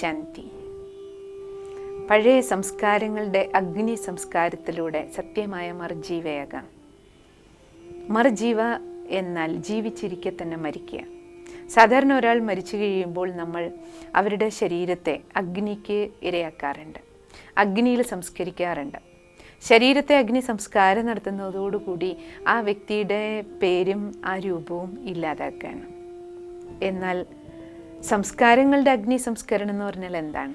ശാന്തി. പഴയ സംസ്കാരങ്ങളുടെ അഗ്നി സംസ്കാരത്തിലൂടെ സത്യമായ മർജീവയാകാം. മർജീവ എന്നാൽ ജീവിച്ചിരിക്കെ തന്നെ മരിക്കുക. സാധാരണ ഒരാൾ മരിച്ചു കഴിയുമ്പോൾ നമ്മൾ അവരുടെ ശരീരത്തെ അഗ്നിക്ക് ഇരയാക്കാറുണ്ട്. അഗ്നിയിൽ സംസ്കരിക്കാറുണ്ട്. ശരീരത്തെ അഗ്നി സംസ്കാരം നടത്തുന്നതോടുകൂടി ആ വ്യക്തിയുടെ പേരും ആ രൂപവും ഇല്ലാതാക്കുകയാണ് എന്നാൽ സംസ്കാരങ്ങളുടെ അഗ്നി സംസ്കരണം എന്ന് പറഞ്ഞാൽ എന്താണ്?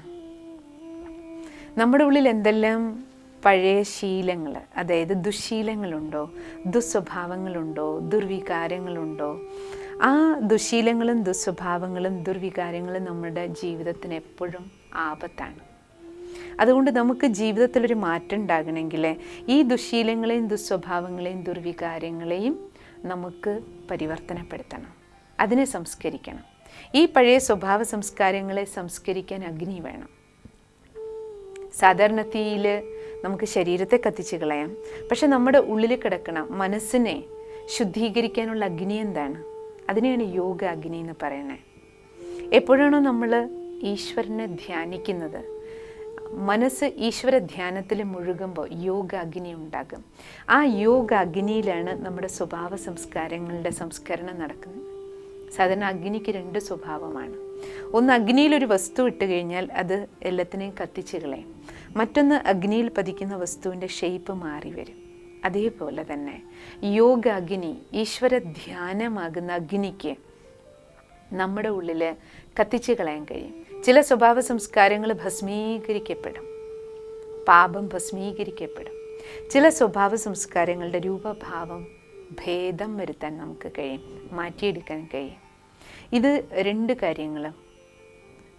നമ്മുടെ ഉള്ളിൽ എന്തെല്ലാം പഴയ ശീലങ്ങൾ അതായത് ദുശീലങ്ങളുണ്ടോ ദുസ്വഭാവങ്ങളുണ്ടോ ദുർവികാരങ്ങളുണ്ടോ ആ ദുശീലങ്ങളും ദുസ്വഭാവങ്ങളും ദുർവികാരങ്ങളും നമ്മുടെ ജീവിതത്തിന് എപ്പോഴും ആപത്താണ്. അതുകൊണ്ട് നമുക്ക് ജീവിതത്തിലൊരു മാറ്റം ഉണ്ടാകണമെങ്കിൽ ഈ ദുശീലങ്ങളെയും ദുസ്വഭാവങ്ങളെയും ദുർവികാരങ്ങളെയും നമുക്ക് പരിവർത്തനപ്പെടുത്തണം. അതിനെ സംസ്കരിക്കണം. ഈ പഴയ സ്വഭാവ സംസ്കാരങ്ങളെ സംസ്കരിക്കാൻ അഗ്നി വേണം. സാധാരണ തീയിൽ നമുക്ക് ശരീരത്തെ കത്തിച്ച് കളയാം. പക്ഷെ നമ്മുടെ ഉള്ളിൽ കിടക്കണം മനസ്സിനെ ശുദ്ധീകരിക്കാനുള്ള അഗ്നി എന്താണ്? അതിനെയാണ് യോഗ അഗ്നി എന്ന് പറയുന്നത്. എപ്പോഴാണോ നമ്മൾ ഈശ്വരനെ ധ്യാനിക്കുന്നത് മനസ്സ് ഈശ്വര ധ്യാനത്തിൽ മുഴുകുമ്പോൾ യോഗ അഗ്നി ഉണ്ടാകും. ആ യോഗ അഗ്നിയിലാണ് നമ്മുടെ സ്വഭാവ സംസ്കാരങ്ങളുടെ സംസ്കരണം നടക്കുന്നത്. സാധാരണ അഗ്നിക്ക് രണ്ട് സ്വഭാവമാണ്. ഒന്ന് അഗ്നിയിൽ ഒരു വസ്തു ഇട്ട് കഴിഞ്ഞാൽ അത് എല്ലാത്തിനെയും കത്തിച്ച് കളയും. മറ്റൊന്ന് അഗ്നിയിൽ പതിക്കുന്ന വസ്തുവിന്റെ ഷേപ്പ് മാറി വരും. അതേപോലെ തന്നെ യോഗ അഗ്നി ഈശ്വര ധ്യാനമാകുന്ന അഗ്നിക്ക് നമ്മുടെ ഉള്ളിൽ കത്തിച്ച് കളയാൻ കഴിയും. ചില സ്വഭാവ സംസ്കാരങ്ങൾ ഭസ്മീകരിക്കപ്പെടും. പാപം ഭസ്മീകരിക്കപ്പെടും. ചില സ്വഭാവ സംസ്കാരങ്ങളുടെ രൂപഭാവം ഭേദം വരുത്താൻ നമുക്ക് കഴിയും മാറ്റിയെടുക്കാൻ കഴിയും. ഇത് രണ്ട് കാര്യങ്ങളും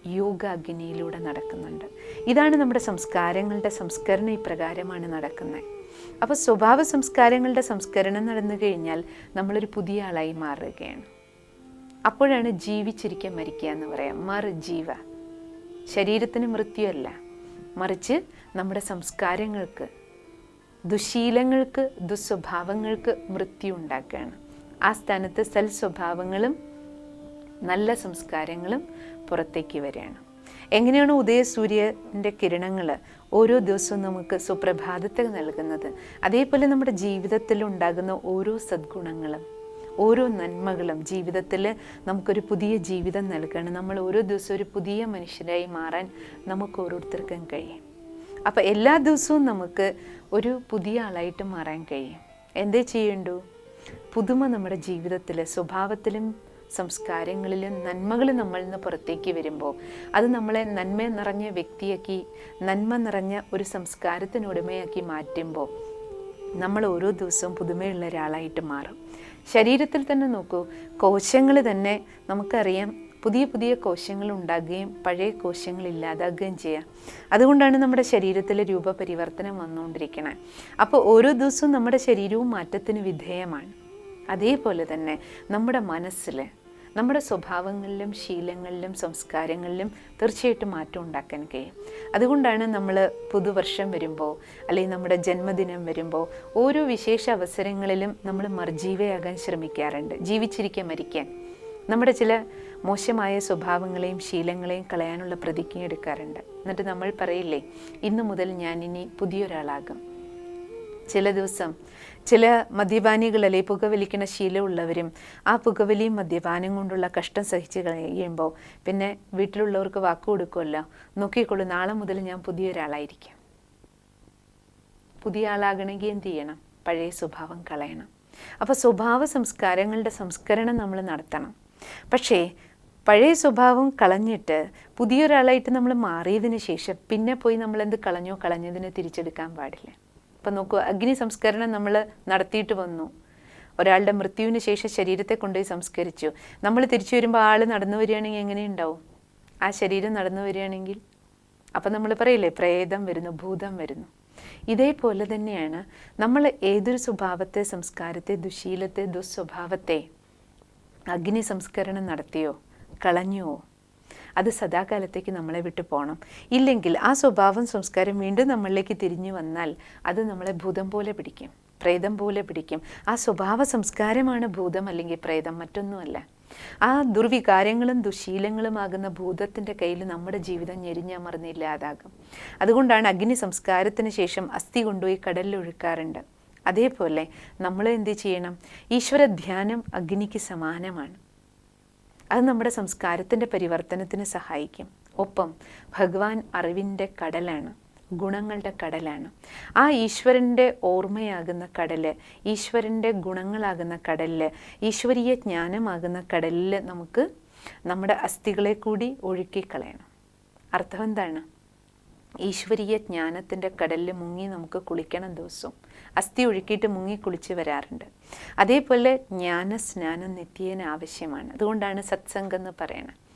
യോഗ അഗ്നിയിലൂടെ നടക്കുന്നുണ്ട്. ഇതാണ് നമ്മുടെ സംസ്കാരങ്ങളുടെ സംസ്കരണം ഇപ്രകാരമാണ് നടക്കുന്നത്. അപ്പോൾ സ്വഭാവ സംസ്കാരങ്ങളുടെ സംസ്കരണം നടന്നു കഴിഞ്ഞാൽ നമ്മളൊരു പുതിയ ആളായി മാറുകയാണ്. അപ്പോഴാണ് ജീവിച്ചിരിക്കാൻ മരിക്കുക എന്ന് പറയാം. മറുജീവ. ശരീരത്തിന് മൃത്യുവല്ല. മറിച്ച് നമ്മുടെ സംസ്കാരങ്ങൾക്ക് ദുശീലങ്ങൾക്ക് ദുസ്വഭാവങ്ങൾക്ക് മൃത്യു ഉണ്ടാക്കുകയാണ് ആ സ്ഥാനത്ത് സൽസ്വഭാവങ്ങളും നല്ല സംസ്കാരങ്ങളും പുറത്തേക്ക് വരികയാണ്. എങ്ങനെയാണ് ഉദയസൂര്യന്റെ കിരണങ്ങൾ ഓരോ ദിവസവും നമുക്ക് സുപ്രഭാതത്തിൽ നൽകുന്നത്? അതേപോലെ നമ്മുടെ ജീവിതത്തിൽ ഉണ്ടാകുന്ന ഓരോ സദ്ഗുണങ്ങളും ഓരോ നന്മകളും ജീവിതത്തിൽ നമുക്കൊരു പുതിയ ജീവിതം നൽകണം നമ്മൾ ഓരോ ദിവസവും ഒരു പുതിയ മനുഷ്യരായി മാറാൻ നമുക്ക് ഓരോരുത്തർക്കും കഴിയും. അപ്പോൾ എല്ലാ ദിവസവും നമുക്ക് ഒരു പുതിയ ആളായിട്ട് മാറാൻ കഴിയും. എന്തേ ചെയ്യണ്ടു? പുതുമ നമ്മുടെ ജീവിതത്തിൽ സ്വഭാവത്തിലും സംസ്കാരങ്ങളിലും നന്മകൾ നമ്മളിൽ നിന്ന് പുറത്തേക്ക് വരുമ്പോൾ അത് നമ്മളെ നന്മ നിറഞ്ഞ വ്യക്തിയാക്കി നന്മ നിറഞ്ഞ ഒരു സംസ്കാരത്തിനുടമയാക്കി മാറ്റുമ്പോൾ നമ്മൾ ഓരോ ദിവസവും പുതുമയുള്ള ഒരാളായിട്ട് മാറും. ശരീരത്തിൽ തന്നെ നോക്കൂ കോശങ്ങൾ തന്നെ നമുക്കറിയാം പുതിയ പുതിയ കോശങ്ങൾ ഉണ്ടാകുകയും പഴയ കോശങ്ങൾ ഇല്ലാതാകുകയും ചെയ്യുക അതുകൊണ്ടാണ് നമ്മുടെ ശരീരത്തിലെ രൂപപരിവർത്തനം വന്നുകൊണ്ടിരിക്കുന്നത് അപ്പോൾ ഓരോ ദിവസവും നമ്മുടെ ശരീരവും മാറ്റത്തിന് വിധേയമാണ്. അതേപോലെ തന്നെ നമ്മുടെ മനസ്സിൽ നമ്മുടെ സ്വഭാവങ്ങളിലും ശീലങ്ങളിലും സംസ്കാരങ്ങളിലും തീർച്ചയായിട്ടും മാറ്റം ഉണ്ടാക്കാൻ കഴിയും. അതുകൊണ്ടാണ് നമ്മൾ പുതുവർഷം വരുമ്പോൾ അല്ലെങ്കിൽ നമ്മുടെ ജന്മദിനം വരുമ്പോൾ ഓരോ വിശേഷ അവസരങ്ങളിലും നമ്മൾ മർജീവയാകാൻ ശ്രമിക്കാറുണ്ട്. ജീവിച്ചിരിക്കാൻ മരിക്കാൻ. നമ്മുടെ ചില മോശമായ സ്വഭാവങ്ങളെയും ശീലങ്ങളെയും കളയാനുള്ള പ്രതിജ്ഞ എടുക്കാറുണ്ട്. എന്നിട്ട് നമ്മൾ പറയില്ലേ ഇന്നു മുതൽ ഞാൻ ഇനി പുതിയൊരാളാകും. ചില ദിവസം ചില മദ്യപാനികൾ മദ്യപാനികളല്ലേ പുകവലിക്കുന്ന ശീലമുള്ളവരും ആ പുകവലിയും മദ്യപാനം കൊണ്ടുള്ള കഷ്ടം സഹിച്ച് കഴിയുമ്പോൾ പിന്നെ വീട്ടിലുള്ളവർക്ക് വാക്ക് കൊടുക്കുമല്ലോ നോക്കിക്കൊള്ളു നാളെ മുതൽ ഞാൻ പുതിയൊരാളായിരിക്കും. പുതിയ ആളാകണമെങ്കിൽ എന്ത് ചെയ്യണം? പഴയ സ്വഭാവം കളയണം. അപ്പോൾ സ്വഭാവ സംസ്കാരങ്ങളുടെ സംസ്കരണം നമ്മൾ നടത്തണം. പക്ഷേ പഴയ സ്വഭാവം കളഞ്ഞിട്ട് പുതിയൊരാളായിട്ട് നമ്മൾ മാറിയതിന് ശേഷം പിന്നെ പോയി നമ്മൾ എന്ത് കളഞ്ഞോ കളഞ്ഞതിനെ തിരിച്ചെടുക്കാൻ പാടില്ല. ഇപ്പം നോക്കൂ അഗ്നി സംസ്കരണം നമ്മൾ നടത്തിയിട്ട് വന്നു. ഒരാളുടെ മൃത്യുവിന് ശേഷം ശരീരത്തെ കൊണ്ടുപോയി സംസ്കരിച്ചു. നമ്മൾ തിരിച്ചു വരുമ്പോൾ ആൾ നടന്നു വരികയാണെങ്കിൽ എങ്ങനെയുണ്ടാവും ആ ശരീരം നടന്നു വരികയാണെങ്കിൽ? അപ്പം നമ്മൾ പറയില്ലേ പ്രേതം വരുന്നു ഭൂതം വരുന്നു. ഇതേപോലെ തന്നെയാണ് നമ്മൾ ഏതൊരു സ്വഭാവത്തെ സംസ്കാരത്തെ ദുശീലത്തെ ദുസ്വഭാവത്തെ അഗ്നി സംസ്കരണം നടത്തിയോ കളഞ്ഞുവോ അത് സദാകാലത്തേക്ക് നമ്മളെ വിട്ടു പോകണം ഇല്ലെങ്കിൽ ആ സ്വഭാവം സംസ്കാരം വീണ്ടും നമ്മളിലേക്ക് തിരിഞ്ഞു വന്നാൽ അത് നമ്മളെ ഭൂതം പോലെ പിടിക്കും. പ്രേതം പോലെ പിടിക്കും. ആ സ്വഭാവ സംസ്കാരമാണ് ഭൂതം അല്ലെങ്കിൽ പ്രേതം മറ്റൊന്നുമല്ല. ആ ദുർവികാരങ്ങളും ദുശീലങ്ങളുമാകുന്ന ഭൂതത്തിന്റെ കയ്യിൽ നമ്മുടെ ജീവിതം ഞെരിഞ്ഞമർന്നില്ലാതാകും. അതുകൊണ്ടാണ് അഗ്നി സംസ്കാരത്തിന് ശേഷം അസ്ഥി കൊണ്ടുപോയി കടലിൽ ഒഴുക്കാറുണ്ട്. അതേപോലെ നമ്മൾ എന്ത് ചെയ്യണം? ഈശ്വര ധ്യാനം അഗ്നിക്ക് സമാനമാണ്. അത് നമ്മുടെ സംസ്കാരത്തിന്റെ പരിവർത്തനത്തിന് സഹായിക്കും. ഒപ്പം ഭഗവാൻ അറിവിന്റെ കടലാണ് ഗുണങ്ങളുടെ കടലാണ്. ആ ഈശ്വരന്റെ ഓർമ്മയാകുന്ന കടൽ ഈശ്വരന്റെ ഗുണങ്ങളാകുന്ന കടലിൽ ഈശ്വരീയ ജ്ഞാനമാകുന്ന കടലിൽ നമുക്ക് നമ്മുടെ അസ്ഥികളെ കൂടി ഒഴുക്കിക്കളയണം. അർത്ഥം എന്താണ്? ഈശ്വരീയ ജ്ഞാനത്തിന്റെ കടലിൽ മുങ്ങി നമുക്ക് കുളിക്കണം ദിവസവും. അസ്ഥി ഒഴുക്കിയിട്ട് മുങ്ങി കുളിച്ച് വരാറുണ്ട്. അതേപോലെ ജ്ഞാന സ്നാനം നിത്യേന ആവശ്യമാണ്. അതുകൊണ്ടാണ് സത്സംഗം എന്ന് പറയണത്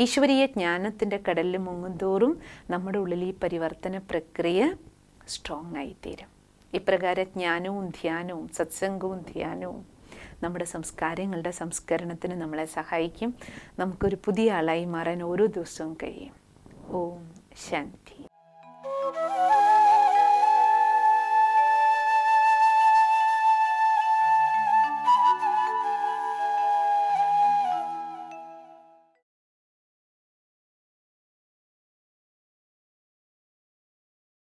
ഈശ്വരീയ ജ്ഞാനത്തിന്റെ കടലിൽ മുങ്ങുന്തോറും നമ്മുടെ ഉള്ളിൽ ഈ പരിവർത്തന പ്രക്രിയ സ്ട്രോങ് ആയിത്തീരും. ഇപ്രകാരം ജ്ഞാനവും ധ്യാനവും സത്സംഗവും ധ്യാനവും നമ്മുടെ സംസ്കാരങ്ങളുടെ സംസ്കരണത്തിന് നമ്മളെ സഹായിക്കും. നമുക്കൊരു പുതിയ ആളായി മാറാൻ ഓരോ ദിവസവും കഴിയും. ഓം ശാന്തി.